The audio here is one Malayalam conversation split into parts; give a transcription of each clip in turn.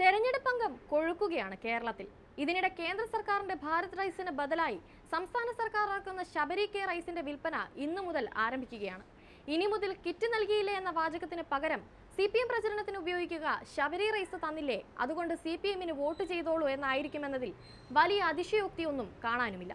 തെരഞ്ഞെടുപ്പ് അംഗം കൊഴുക്കുകയാണ് കേരളത്തിൽ. ഇതിനിടെ കേന്ദ്ര സർക്കാരിന്റെ ഭാരത് റൈസിന് ബദലായി സംസ്ഥാന സർക്കാർ ഇറക്കുന്ന ശബരി കെ റൈസിന്റെ വിൽപ്പന ഇന്നു മുതൽ ആരംഭിക്കുകയാണ്. ഇനി മുതൽ കിറ്റ് നൽകിയില്ലേ എന്ന വാചകത്തിന് പകരം സി പി എം പ്രചരണത്തിന് ഉപയോഗിക്കുക ശബരി റൈസ് തന്നില്ലേ? അതുകൊണ്ട് സി പി എമ്മിന് വോട്ട് ചെയ്തോളൂ എന്നായിരിക്കുമെന്നതിൽ വലിയ അതിശയോക്തിയൊന്നും കാണാനുമില്ല.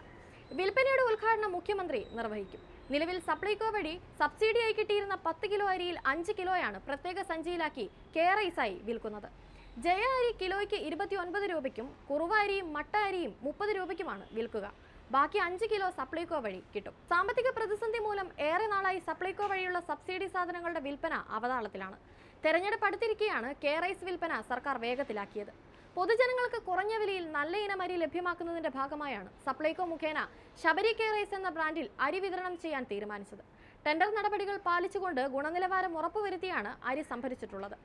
വിൽപ്പനയുടെ ഉദ്ഘാടനം മുഖ്യമന്ത്രി നിർവഹിക്കും. നിലവിൽ സപ്ലൈകോ വഴി സബ്സിഡിയായി കിട്ടിയിരുന്ന പത്ത് കിലോ അരിയിൽ അഞ്ച് കിലോയാണ് പ്രത്യേക സഞ്ചിയിലാക്കി കെ റൈസായി വിൽക്കുന്നത്. ജയ അരി കിലോയ്ക്ക് ഇരുപത്തി ഒൻപത് രൂപയ്ക്കും കുറുവ അരിയും മട്ട അരിയും മുപ്പത് രൂപയ്ക്കുമാണ് വിൽക്കുക. ബാക്കി അഞ്ച് കിലോ സപ്ലൈകോ വഴി കിട്ടും. സാമ്പത്തിക പ്രതിസന്ധി മൂലം ഏറെ നാളായി സപ്ലൈകോ വഴിയുള്ള സബ്സിഡി സാധനങ്ങളുടെ വിൽപ്പന അവതാളത്തിലാണ്. തെരഞ്ഞെടുപ്പ് അടുത്തിരിക്കെയാണ് കെ റൈസ് വിൽപ്പന സർക്കാർ വേഗത്തിലാക്കിയത്. പൊതുജനങ്ങൾക്ക് കുറഞ്ഞ വിലയിൽ നല്ല ഇനം അരി ലഭ്യമാക്കുന്നതിന്റെ ഭാഗമായാണ് സപ്ലൈകോ മുഖേന ശബരി കെ റൈസ് എന്ന ബ്രാൻഡിൽ അരി വിതരണം ചെയ്യാൻ തീരുമാനിച്ചത്. ടെൻഡർ നടപടികൾ പാലിച്ചുകൊണ്ട് ഗുണനിലവാരം ഉറപ്പുവരുത്തിയാണ് അരി സംഭരിച്ചിട്ടുള്ളത്.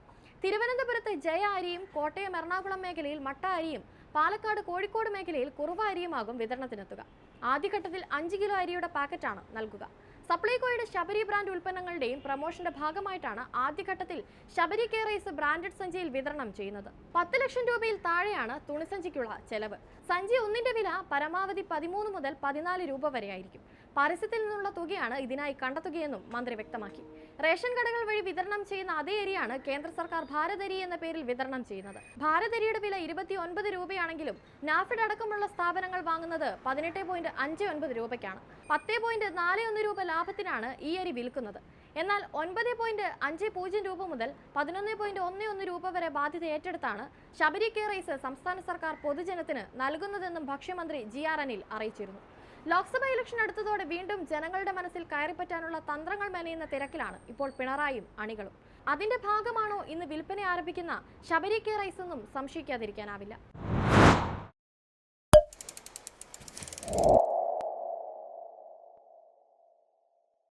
തിരുവനന്തപുരത്ത് ജയ അരിയും കോട്ടയം എറണാകുളം മേഖലയിൽ മട്ട അരിയും പാലക്കാട് കോഴിക്കോട് മേഖലയിൽ കുറവ അരിയുമാകും വിതരണത്തിനെത്തുക. ആദ്യഘട്ടത്തിൽ അഞ്ച് കിലോ അരിയുടെ പാക്കറ്റാണ് നൽകുക. സപ്ലൈകോയുടെ ശബരി ബ്രാൻഡ് ഉൽപ്പന്നങ്ങളുടെയും പ്രമോഷന്റെ ഭാഗമായിട്ടാണ് ആദ്യഘട്ടത്തിൽ ശബരി കെയറൈസ് ബ്രാൻഡഡ് സഞ്ചിയിൽ വിതരണം ചെയ്യുന്നത്. പത്ത് ലക്ഷം രൂപയിൽ താഴെയാണ് തുണിസഞ്ചിക്കുള്ള ചെലവ്. സഞ്ചി ഒന്നിന്റെ വില പരമാവധി പതിമൂന്ന് മുതൽ പതിനാല് രൂപ വരെയായിരിക്കും. പരസ്യത്തിൽ നിന്നുള്ള തുകയാണ് ഇതിനായി കണ്ടെത്തുകയെന്നും മന്ത്രി വ്യക്തമാക്കി. റേഷൻ കടകൾ വഴി വിതരണം ചെയ്യുന്ന അതേ അരിയാണ് കേന്ദ്ര സർക്കാർ ഭാരതരി എന്ന പേരിൽ വിതരണം ചെയ്യുന്നത്. ഭാരതരിയുടെ വില ഇരുപത്തി ഒൻപത് രൂപയാണെങ്കിലും നാഫിഡ് അടക്കമുള്ള സ്ഥാപനങ്ങൾ വാങ്ങുന്നത് പതിനെട്ട് പോയിന്റ് അഞ്ച് ഒൻപത് രൂപയ്ക്കാണ്. പത്ത് പോയിന്റ് നാല് ഒന്ന് രൂപ ലാഭത്തിനാണ് ഈ അരി വിൽക്കുന്നത്. എന്നാൽ ഒൻപത് പോയിന്റ് അഞ്ച് പൂജ്യം രൂപ മുതൽ പതിനൊന്ന് പോയിന്റ് ഒന്ന് ഒന്ന് രൂപ വരെ ബാധ്യത ഏറ്റെടുത്താണ് ശബരി കെ റൈസ് സംസ്ഥാന സർക്കാർ പൊതുജനത്തിന് നൽകുന്നതെന്നും ഭക്ഷ്യമന്ത്രി ജി ആർ അനിൽ അറിയിച്ചിരുന്നു. ലോക്സഭാ ഇലക്ഷൻ അടുത്തതോടെ വീണ്ടും ജനങ്ങളുടെ മനസ്സിൽ കയറിപ്പറ്റാനുള്ള തന്ത്രങ്ങൾ മെനയുന്ന തിരക്കിലാണ് ഇപ്പോൾ പിണറായും അണികളും. അതിന്റെ ഭാഗമാണോ ഇന്ന് വിൽപ്പന ആരംഭിക്കുന്ന ശബരി കെ റൈസ് എന്നും സംശയിക്കാതിരിക്കാനാവില്ല.